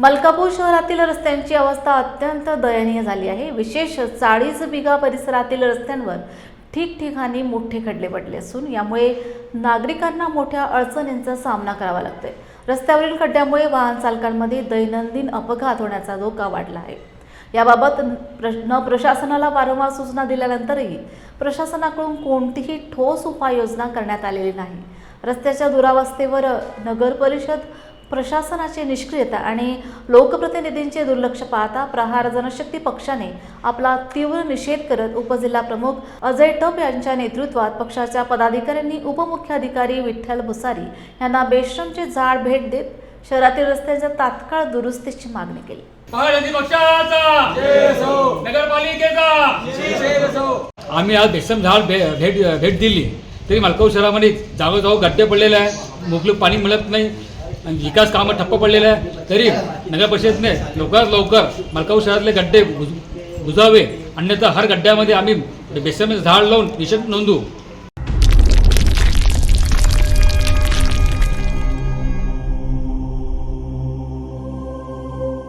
मलकापूर शहरातील रस्त्यांची अवस्था अत्यंत दयनीय झाली आहे. विशेष चाळीस बिगा परिसरातील रस्त्यांवर ठिकठिकाणी मोठे खड्डे पडले असून यामुळे नागरिकांना मोठ्या अडचणींचा सामना करावा लागतोय. रस्त्यावरील खड्ड्यामुळे वाहन चालकांमध्ये दैनंदिन अपघात होण्याचा धोका वाढला आहे. याबाबत न प्रशासनाला वारंवार सूचना दिल्यानंतरही प्रशासनाकडून कोणतीही ठोस उपाययोजना करण्यात आलेली नाही. रस्त्याच्या दुरावस्थेवर नगर परिषद प्रशासनाची निष्क्रियता आणि लोकप्रतिनिधींचे दुर्लक्ष पाहता प्रहार जनशक्ती पक्षाने आपला तीव्र निषेध करत उपजिल्हा प्रमुख अजय टप यांच्या नेतृत्वात पक्षाच्या पदाधिकाऱ्यांनी उपमुख्याधिकारी विठ्ठल भुसारी यांना बेश्रमचे झाड भेट देत शहरातील रस्त्याच्या तात्काळ दुरुस्तीची मागणी केली. महाराजी पक्षाचा! नगरपालिकेचा! आम्ही आज बेसम झाड भेट भेट दिली. तरी मालकाऊ शहरामध्ये जागोजागो गड्डे पडलेले आहे. मोकळं पाणी मिळत नाही. आणि विकास कामं ठप्प पडलेले आहे तरी नगर परिषदेने लवकरात लवकर मालकाऊ शहरातले गड्डे बुजावे. अन्यथा हर गड्ड्यामध्ये आम्ही बेसम झाड लावून निषेध नोंदवू.